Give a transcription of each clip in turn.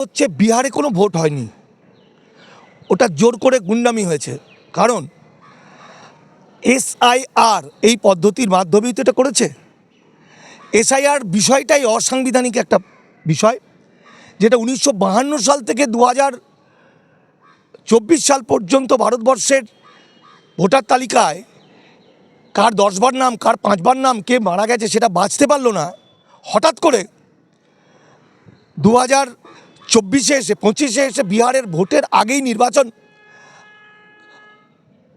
হচ্ছে বিহারে কোনো ভোট হয়নি। ওটা জোর করে গুন্ডামি হয়েছে। কারণ এসআইআর এই পদ্ধতির মাধ্যমেই তো এটা করেছে। এসআইআর বিষয়টাই অসাংবিধানিক একটা বিষয়, যেটা উনিশশো সাল থেকে দু চব্বিশ সাল পর্যন্ত ভারতবর্ষের ভোটার তালিকায় কার দশবার নাম, কার পাঁচবার নাম, কে মারা গেছে সেটা বাঁচতে পারল না। হঠাৎ করে দু হাজার চব্বিশে এসে, পঁচিশে এসে বিহারের ভোটের আগেই নির্বাচন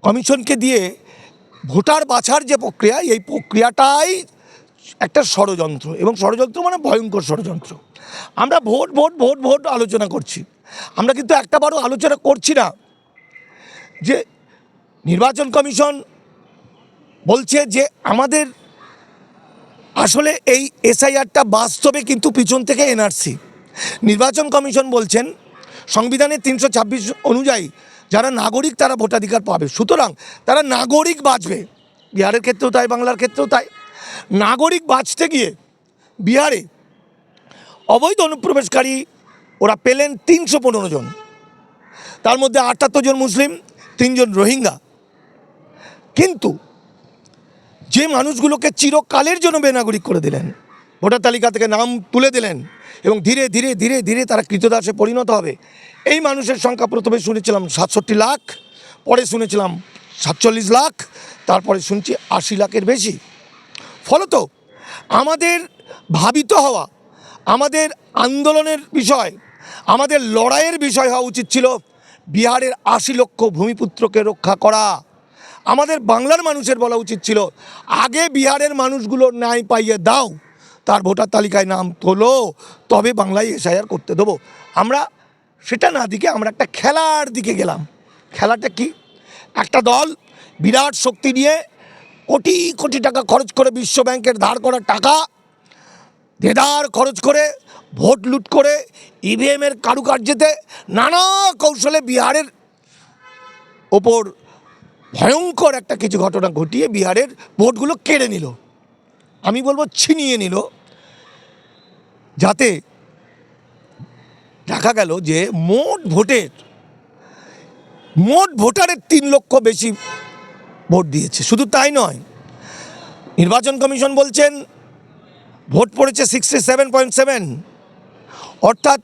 কমিশনকে দিয়ে ভোটার বাছার যে প্রক্রিয়া, এই প্রক্রিয়াটাই একটা ষড়যন্ত্র। এবং ষড়যন্ত্র মানে ভয়ঙ্কর ষড়যন্ত্র। আমরা ভোট ভোট ভোট ভোট আলোচনা করছি। আমরা কিন্তু একটাবারও আলোচনা করছি না যে নির্বাচন কমিশন বলছে যে আমাদের আসলে এই এসআইআরটা বাস্তবে কিন্তু পিছন থেকে এনআরসি। নির্বাচন কমিশন বলছেন, সংবিধানের তিনশো ছাব্বিশ অনুযায়ী যারা নাগরিক তারা ভোটাধিকার পাবে। সুতরাং তারা নাগরিক বাঁচবে। বিহারের ক্ষেত্রেও তাই, বাংলার ক্ষেত্রেও তাই। নাগরিক বাঁচতে গিয়ে বিহারে অবৈধ অনুপ্রবেশকারী ওরা পেলেন তিনশো পনেরো জন। তার মধ্যে আটাত্তর জন মুসলিম তিনজন রোহিঙ্গা। কিন্তু যে মানুষগুলোকে চিরকালের জন্য বেনাগরিক করে দিলেন ভোটার তালিকা থেকে নাম তুলে দিলেন এবং ধীরে ধীরে ধীরে ধীরে তারা কৃতদাসে পরিণত হবে। এই মানুষের সংখ্যা প্রথমে শুনেছিলাম সাতষট্টি লাখ, পরে শুনেছিলাম সাতচল্লিশ লাখ, তারপরে শুনছি আশি লাখের বেশি। ফলত আমাদের ভাবিত হওয়া, আমাদের আন্দোলনের বিষয়, আমাদের লড়াইয়ের বিষয় হওয়া উচিত ছিল বিহারের আশি লক্ষ ভূমিপুত্রকে রক্ষা করা। আমাদের বাংলার মানুষের বলা উচিত ছিল, আগে বিহারের মানুষগুলো ন্যায় পাইয়ে দাও। তার ভোটার তালিকায় নাম তোলো, তবে বাংলায় এসআইআর করতে দেবো। আমরা সেটা না দিকে আমরা একটা খেলার দিকে গেলাম। খেলাটা কি? একটা দল বিরাট শক্তি নিয়ে কোটি কোটি টাকা খরচ করে বিশ্ব ব্যাংকের ধার করা টাকা, দেদার খরচ করে, ভোট লুট করে, ইভিএমের কারুকার্যেতে নানা কৌশলে বিহারের ওপর ভয়ঙ্কর একটা কিছু ঘটনা ঘটিয়ে বিহারের ভোটগুলো কেড়ে নিল। আমি বলব ছিনিয়ে নিল, যাতে দেখা গেল যে মোট ভোটের, মোট ভোটারের তিন লক্ষ বেশি ভোট দিয়েছে। শুধু তাই নয়, নির্বাচন কমিশন বলছেন ভোট পড়েছে সিক্সটি সেভেন পয়েন্ট সেভেন অর্থাৎ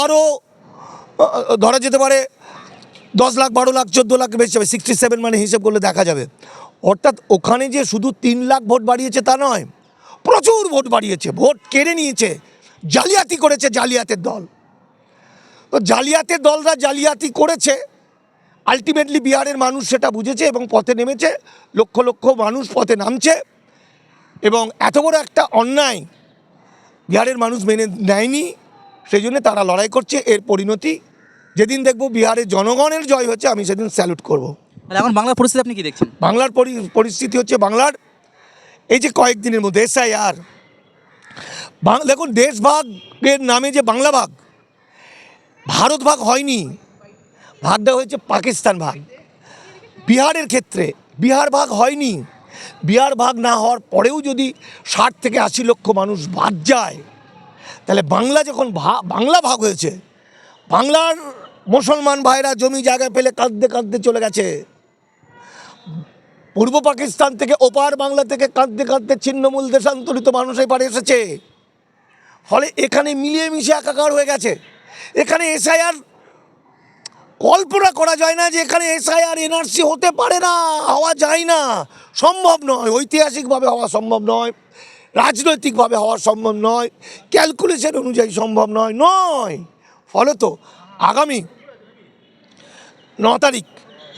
আরও ধরা যেতে পারে দশ লাখ, বারো লাখ, চোদ্দ লাখ বেশি হবে। সিক্সটি সেভেন মানে হিসেব করলে দেখা যাবে। অর্থাৎ ওখানে যে শুধু তিন লাখ ভোট বাড়িয়েছে তা নয়, প্রচুর ভোট বাড়িয়েছে, ভোট কেড়ে নিয়েছে, জালিয়াতি করেছে জালিয়াতের দল। তো জালিয়াতের দলরা জালিয়াতি করেছে আলটিমেটলি বিহারের মানুষ সেটা বুঝেছে এবং পথে নেমেছে, লক্ষ লক্ষ মানুষ পথে নামছে, এবং এত বড় একটা অন্যায় বিহারের মানুষ মেনে নেয়নি, সেই জন্য তারা লড়াই করছে, এর পরিণতি, যেদিন দেখব বিহারের জনগণের জয় হচ্ছে, আমি সেদিন স্যালুট করব। তাহলে এখন বাংলার পরিস্থিতি আপনি কি দেখছেন? বাংলার পরি- পরিস্থিতি হচ্ছে বাংলার এই যে কয়েকদিনের মধ্যে, এসআইআর। দেখুন, দেশভাগের নামে যে বাংলা ভাগ, ভারত ভাগ হয়নি ভাগটা হয়েছে পাকিস্তান ভাগ। বিহারের ক্ষেত্রে বিহার ভাগ হয়নি, বিহার ভাগ না হওয়ার পরেও যদি ষাট থেকে আশি লক্ষ মানুষ বাদ যায়, তাহলে বাংলা যখন বাংলা ভাগ হয়েছে, বাংলার মুসলমান ভাইরা জমি জায়গা পেলে কাঁদতে কাঁদতে চলে গেছে। পূর্ব পাকিস্তান থেকে ওপার বাংলা থেকে কাঁদতে কাঁদতে ছিন্নমূল দেশান্তরিত মানুষ এপারে এসেছে। ফলে এখানে মিলিয়ে মিশে একাকার হয়ে গেছে। এখানে এসআইআর কল্পনা করা যায় না যে এখানে এসআইআর, এনআরসি হতে পারে না, হওয়া যায় না। সম্ভব নয়। ঐতিহাসিকভাবে হওয়া সম্ভব নয়। রাজনৈতিকভাবে হওয়া সম্ভব নয়। ক্যালকুলেশন অনুযায়ী সম্ভব নয় নয়। ফলত আগামী ন তারিখ,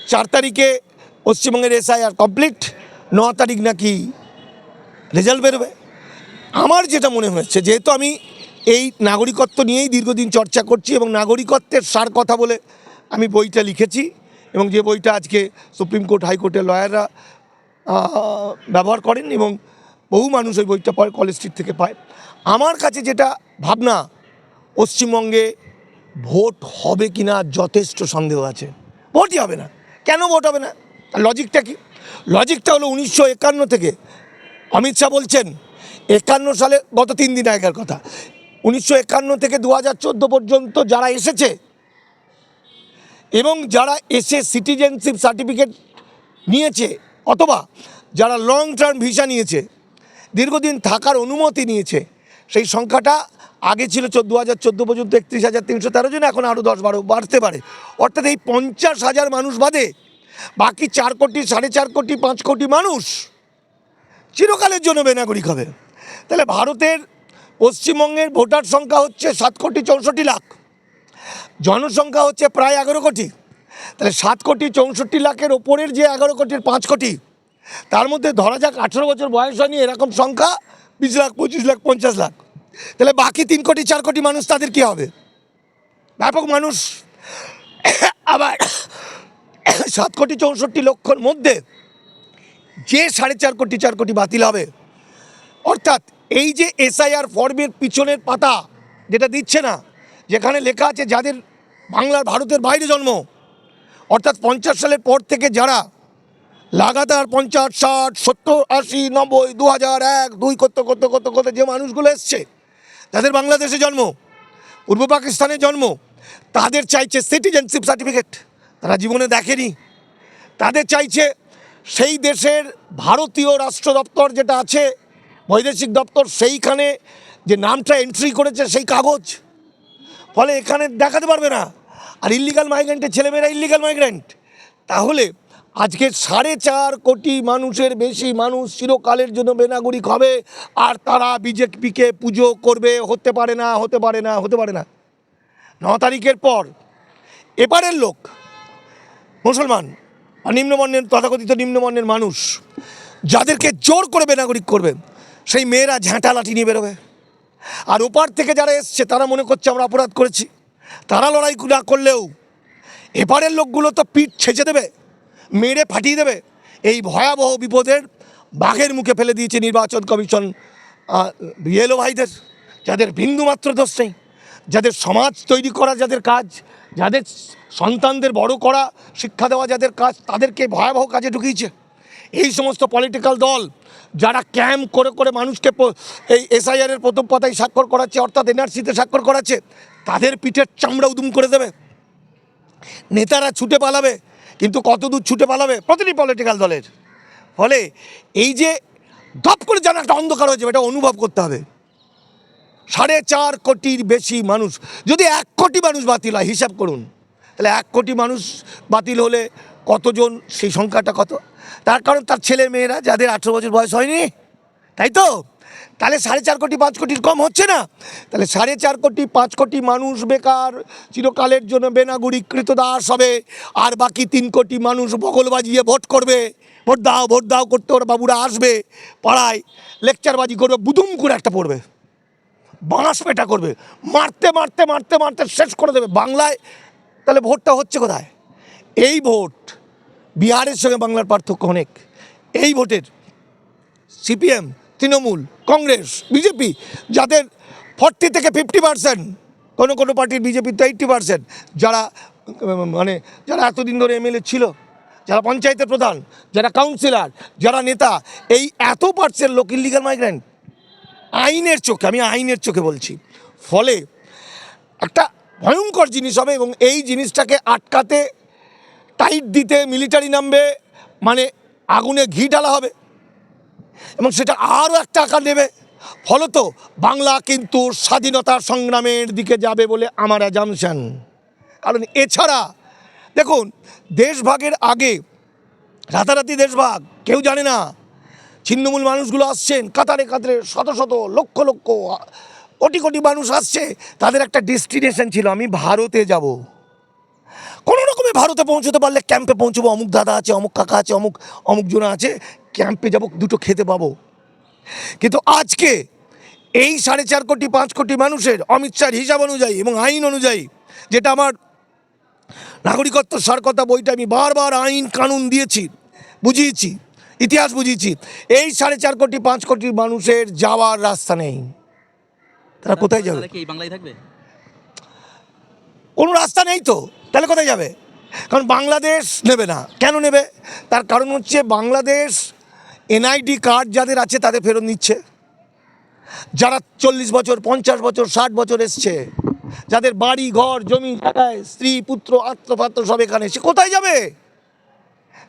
চার তারিখে পশ্চিমবঙ্গের এসআইআর কমপ্লিট, ন তারিখ নাকি রেজাল্ট বেরোবে? আমার যেটা মনে হচ্ছে যেহেতু আমি এই নাগরিকত্ব নিয়েই দীর্ঘদিন চর্চা করছি এবং নাগরিকত্বের সার কথা বলে আমি বইটা লিখেছি এবং যে বইটা আজকে সুপ্রিম কোর্ট হাইকোর্টের লয়াররা ব্যবহার করেন এবং বহু মানুষ ওই বইটা পড়ে, কলেজ স্ট্রিট থেকে পায়। আমার কাছে যেটা ভাবনা, পশ্চিমবঙ্গে ভোট হবে কি না যথেষ্ট সন্দেহ আছে। ভোটই হবে না। কেন ভোট হবে না? লজিকটা কি? লজিকটা হলো উনিশশো একান্ন থেকে। অমিত শাহ বলছেন, একান্ন সালে, গত তিন দিন আগের কথা, উনিশশো একান্ন থেকে দু হাজার চোদ্দ পর্যন্ত যারা এসেছে, এবং যারা এসে সিটিজেনশিপ সার্টিফিকেট নিয়েছে, অথবা যারা লং টার্ম ভিসা নিয়েছে, দীর্ঘদিন থাকার অনুমতি নিয়েছে, সেই সংখ্যাটা আগে ছিল চোদ্দ হাজার চোদ্দ পর্যন্ত একত্রিশ হাজার তিনশো তেরো জন, এখন আরও দশ বারো, বাড়তে পারে। অর্থাৎ এই পঞ্চাশ হাজার মানুষ বাদে বাকি চার কোটি, সাড়ে চার কোটি, পাঁচ কোটি মানুষ চিরকালের জন্য বেনাগরিক হবে। তাহলে ভারতের পশ্চিমবঙ্গের ভোটার সংখ্যা হচ্ছে সাত কোটি চৌষট্টি লাখ। জনসংখ্যা হচ্ছে প্রায় এগারো কোটি। তাহলে সাত কোটি চৌষট্টি লাখের ওপরের যে এগারো কোটির পাঁচ কোটি, তার মধ্যে ধরা যাক আঠেরো বছর বয়স হয়নি, এরকম সংখ্যা বিশ লাখ, পঁচিশ লাখ, পঞ্চাশ লাখ। তাহলে বাকি তিন কোটি, চার কোটি মানুষ তাদের কী হবে? ব্যাপক মানুষ আবার সাত কোটি চৌষট্টি লক্ষর মধ্যে যে সাড়ে চার কোটি চার কোটি বাতিল হবে। অর্থাৎ এই যে এসআইআর ফর্মের পিছনের পাতা যেটা দিচ্ছে না, যেখানে লেখা আছে যাদের বাংলার ভারতের বাইরে জন্ম, অর্থাৎ পঞ্চাশ সালের পর থেকে যারা লাগাতার পঞ্চাশ, ষাট, সত্তর, আশি, নব্বই দু হাজার এক, দুই করতে করতে করতে করতে যে মানুষগুলো এসছে, তাদের বাংলাদেশে জন্ম, পূর্ব পাকিস্তানে জন্ম, তাদের চাইছে সিটিজেনশিপ সার্টিফিকেট তারা জীবনে দেখেনি। তাদের চাইছে সেই দেশের ভারতীয় রাষ্ট্র দপ্তর যেটা আছে, বৈদেশিক দপ্তর, সেইখানে যে নামটা এন্ট্রি করেছে সেই কাগজ। ফলে এখানে দেখাতে পারবে না। আর ইল্লিগাল মাইগ্রেন্টের ছেলেমেয়েরা ইল্লিগাল মাইগ্রেন্ট তাহলে আজকে সাড়ে চার কোটি মানুষের বেশি মানুষ চিরকালের জন্য বেনাগরিক হবে, আর তারা বিজেপিকে পুজো করবে, হতে পারে না, হতে পারে না, হতে পারে না। ন তারিখের পর এপারের লোক মুসলমান নিম্নবর্ণের, তথাকথিত নিম্নবর্ণের মানুষ যাদেরকে জোর করে বেনাগরিক করবে, সেই মেয়েরা ঝাঁটা লাঠি নিয়ে বেরোবে। আর ওপার থেকে যারা এসছে, তারা মনে করছে আমরা অপরাধ করেছি। তারা লড়াই না করলেও এপারের লোকগুলো তো পিঠ ছেঁচে দেবে, মেরে ফাটিয়ে দেবে। এই ভয়াবহ বিপদের বাঘের মুখে ফেলে দিয়েছে নির্বাচন কমিশন বিএলও ভাইদের, যাদের বিন্দুমাত্র দোষ নেই। যাদের সমাজ তৈরি করা, যাদের কাজ, যাদের সন্তানদের বড় করা, শিক্ষা দেওয়া, যাদের কাজ, তাদেরকে ভয়াবহ কাজে ঢুকিয়েছে। এই সমস্ত পলিটিক্যাল দল যারা ক্যাম্প করে করে মানুষকে এই এসআইআরের প্রথম পাতায় স্বাক্ষর করাচ্ছে, অর্থাৎ এনআরসিতে স্বাক্ষর করাচ্ছে, তাদের পিঠের চামড়া উদুম করে দেবে। নেতারা ছুটে পালাবে, কিন্তু কত দূর ছুটে পালাবে, প্রতিটি পলিটিক্যাল দলের। ফলে এই যে ধপ করে যেন একটা অন্ধকার হয়েছে এটা অনুভব করতে হবে। সাড়ে চার কোটির বেশি মানুষ। যদি এক কোটি মানুষ বাতিল হয়, হিসাব করুন। তাহলে এক কোটি মানুষ বাতিল হলে কতজন, সেই সংখ্যাটা কত? তার কারণ তার ছেলে মেয়েরা, যাদের আঠেরো বছর বয়স হয়নি, তাই তো? তাহলে সাড়ে চার কোটি, পাঁচ কোটির কম হচ্ছে না? তাহলে সাড়ে চার কোটি, পাঁচ কোটি মানুষ বেকার, চিরকালের জন্য বেনাগরিকৃত দাস হবে, আর বাকি তিন কোটি মানুষ বগল বাজিয়ে ভোট করবে। ভোট দাও ভোট দাও করতে ওরা বাবুরা আসবে পাড়ায়। লেকচারবাজি করবে, বুদুম করে একটা পড়বে। বাঁশ পেটা করবে। মারতে মারতে মারতে মারতে শেষ করে দেবে। বাংলায় তাহলে ভোটটা হচ্ছে কোথায়? এই ভোট বিহারের সঙ্গে বাংলার পার্থক্য অনেক। এই ভোটের সিপিএম, তৃণমূল, কংগ্রেস, বিজেপি, যাদের ফর্টি থেকে ফিফটি পার্সেন্ট, কোনো কোনো পার্টির বিজেপির তো এইট্টি পার্সেন্ট, যারা মানে যারা এতদিন ধরে এমএলএ ছিল, যারা পঞ্চায়েতের প্রধান, যারা কাউন্সিলর, যারা নেতা, এই এত পার্সেন্ট লোক ইলিগাল মাইগ্রেন্ট আইনের চোখে, আমি আইনের চোখে বলছি। ফলে একটা ভয়ঙ্কর জিনিস হবে এবং এই জিনিসটাকে আটকাতে টাইট দিতে মিলিটারি নামবে মানে আগুনে ঘি ঢালা হবে এবং সেটা আরও একটা আকার নেবে। ফলত বাংলা কিন্তু স্বাধীনতা সংগ্রামের দিকে যাবে বলে আমার অ্যাজামশন কারণ এছাড়া, দেখুন, দেশভাগের আগে, রাতারাতি দেশভাগ, কেউ জানে না ছিন্নমূল মানুষগুলো আসছেন, কাতারে কাতারে শত শত লক্ষ লক্ষ, কোটি কোটি মানুষ আসছে, তাদের একটা ডেস্টিনেশন ছিল, আমি ভারতে যাব। কোনো রকমে ভারতে পৌঁছতে পারলে ক্যাম্পে পৌঁছবো, অমুক দাদা আছে, অমুক কাকা আছে, অমুক অমুক জন আছে ক্যাম্পে যাব, দুটো খেতে পাবো। কিন্তু আজকে এই সাড়ে চার কোটি, পাঁচ কোটি মানুষের অমিত শাহর হিসাব অনুযায়ী এবং আইন অনুযায়ী, যেটা আমার নাগরিকত্ব সারকতা বইটা আমি বারবার আইন কানুন দিয়েছি, বুঝিয়েছি ইতিহাস বুঝিয়েছি। এই সাড়ে চার কোটি পাঁচ কোটি মানুষের যাওয়ার রাস্তা নেই। তারা কোথায় যাবে? তাহলে বাংলায় থাকবে? কোনো রাস্তা নেই তো। তাহলে কোথায় যাবে? কারণ বাংলাদেশ নেবে না। কেন নেবে? তার কারণ হচ্ছে বাংলাদেশ এনআইডি কার্ড যাদের আছে তাদের ফেরত নিচ্ছে। যারা চল্লিশ বছর পঞ্চাশ বছর ষাট বছর এসছে যাদের বাড়ি ঘর জমি জায়গায় স্ত্রী পুত্র আত্মপাত্র সব এখানে সে কোথায় যাবে?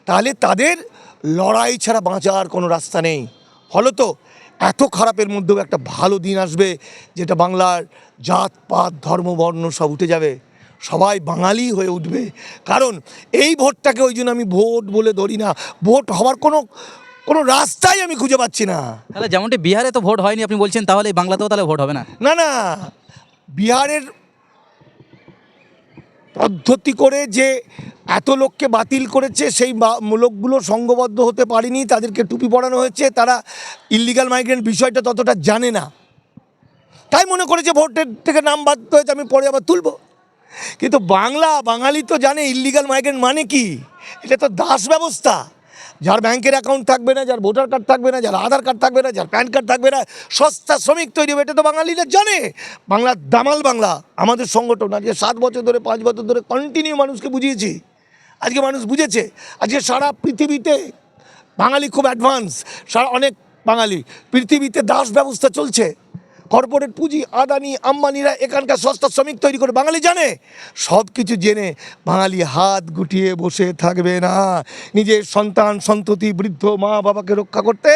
তাহলে তাদের লড়াই ছাড়া বাঁচার কোনো রাস্তা নেই। ফলত এত খারাপের মধ্যেও একটা ভালো দিন আসবে যেটা বাংলার জাত পাত ধর্ম বর্ণ সব উঠে যাবে। সবাই বাঙালি হয়ে উঠবে। কারণ এই ভোটটাকে ওই জন্য আমি ভোট বলে ধরি না। ভোট হওয়ার কোনো কোনো রাস্তাই আমি খুঁজে পাচ্ছি না। তাহলে যেমনটি বিহারে তো ভোট হয়নি আপনি বলছেন তাহলে এই বাংলাতেও তাহলে ভোট হবে না? না না। বিহারের পদ্ধতি করে যে এত লোককে বাতিল করেছে, সেই লোকগুলো সঙ্গবদ্ধ হতে পারেনি, তাদেরকে টুপি পড়ানো হয়েছে, তারা ইলিগাল মাইগ্রেন্ট বিষয়টা ততটা জানে না। তাই মনে করে যে ভোটের থেকে নাম বাদ হয়েছে, আমি পরে আবার তুলব। কিন্তু বাংলা, বাঙালি তো জানে ইলিগাল মাইগ্রেন্ট মানে কি? এটা তো দাস ব্যবস্থা। যার ব্যাংকের অ্যাকাউন্ট থাকবে না, যার ভোটার কার্ড থাকবে না, যার আধার কার্ড থাকবে না, যার প্যান কার্ড থাকবে না, সস্তা শ্রমিক তৈরি হবে, এটা তো বাঙালিরা জানে। বাংলা দামাল বাংলা, আমাদের সংগঠন আজকে সাত বছর ধরে, পাঁচ বছর ধরে কন্টিনিউ মানুষকে বুঝিয়েছি। আজকে মানুষ বুঝেছে, আজকে সারা পৃথিবীতে বাঙালি খুব অ্যাডভান্স সারা অনেক বাঙালি, পৃথিবীতে দাস ব্যবস্থা চলছে। কর্পোরেট পুঁজি, আদানি, আম্বানিরা এখানকার সস্তা শ্রমিক তৈরি করে বাঙালি জানে। সব কিছু জেনে বাঙালি হাত গুটিয়ে বসে থাকবে না। নিজের সন্তান, সন্ততি, বৃদ্ধ মা বাবাকে রক্ষা করতে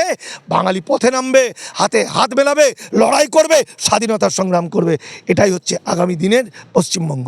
বাঙালি পথে নামবে, হাতে হাত মেলাবে, লড়াই করবে স্বাধীনতার সংগ্রাম করবে। এটাই হচ্ছে আগামী দিনের পশ্চিমবঙ্গ।